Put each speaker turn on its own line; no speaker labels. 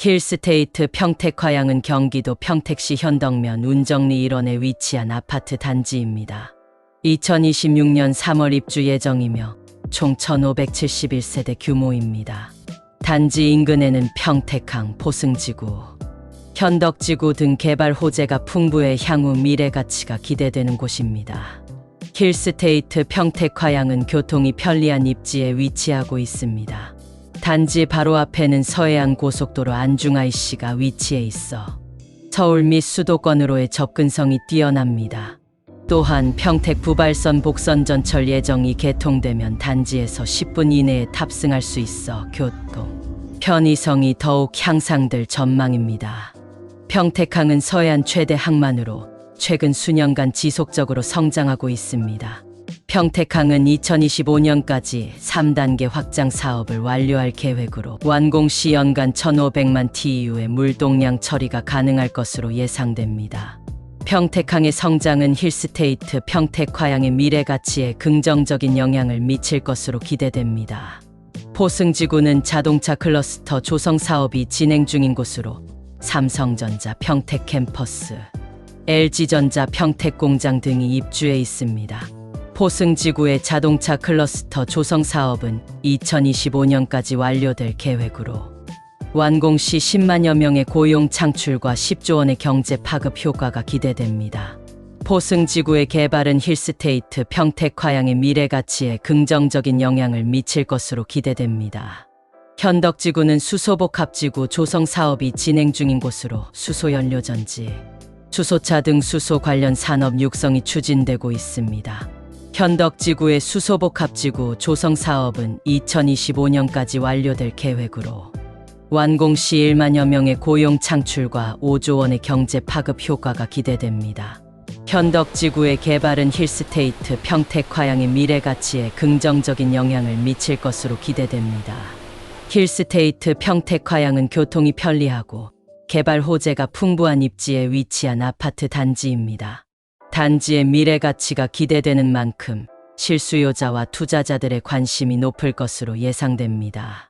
힐스테이트 평택화양은 경기도 평택시 현덕면 운정리 일원에 위치한 아파트 단지입니다. 2026년 3월 입주 예정이며 총 1571세대 규모입니다. 단지 인근에는 평택항, 포승지구, 현덕지구 등 개발 호재가 풍부해 향후 미래 가치가 기대되는 곳입니다. 힐스테이트 평택화양은 교통이 편리한 입지에 위치하고 있습니다. 단지 바로 앞에는 서해안 고속도로 안중IC가 위치해 있어 서울 및 수도권으로의 접근성이 뛰어납니다. 또한 평택 부발선 복선 전철 예정이 개통되면 단지에서 10분 이내에 탑승할 수 있어 교통 편의성이 더욱 향상될 전망입니다. 평택항은 서해안 최대 항만으로 최근 수년간 지속적으로 성장하고 있습니다. 평택항은 2025년까지 3단계 확장 사업을 완료할 계획으로 완공 시 연간 1,500만 TEU의 물동량 처리가 가능할 것으로 예상됩니다. 평택항의 성장은 힐스테이트 평택화양의 미래 가치에 긍정적인 영향을 미칠 것으로 기대됩니다. 포승지구는 자동차 클러스터 조성 사업이 진행 중인 곳으로 삼성전자 평택 캠퍼스, LG전자 평택 공장 등이 입주해 있습니다. 포승지구의 자동차 클러스터 조성 사업은 2025년까지 완료될 계획으로 완공 시 10만여 명의 고용 창출과 10조 원의 경제 파급 효과가 기대됩니다. 포승지구의 개발은 힐스테이트 평택화양의 미래 가치에 긍정적인 영향을 미칠 것으로 기대됩니다. 현덕지구는 수소복합지구 조성 사업이 진행 중인 곳으로 수소연료전지, 수소차 등 수소 관련 산업 육성이 추진되고 있습니다. 현덕지구의 수소복합지구 조성 사업은 2025년까지 완료될 계획으로 완공 시 1만여 명의 고용 창출과 5조 원의 경제 파급 효과가 기대됩니다. 현덕지구의 개발은 힐스테이트 평택화양의 미래 가치에 긍정적인 영향을 미칠 것으로 기대됩니다. 힐스테이트 평택화양은 교통이 편리하고 개발 호재가 풍부한 입지에 위치한 아파트 단지입니다. 단지의 미래 가치가 기대되는 만큼 실수요자와 투자자들의 관심이 높을 것으로 예상됩니다.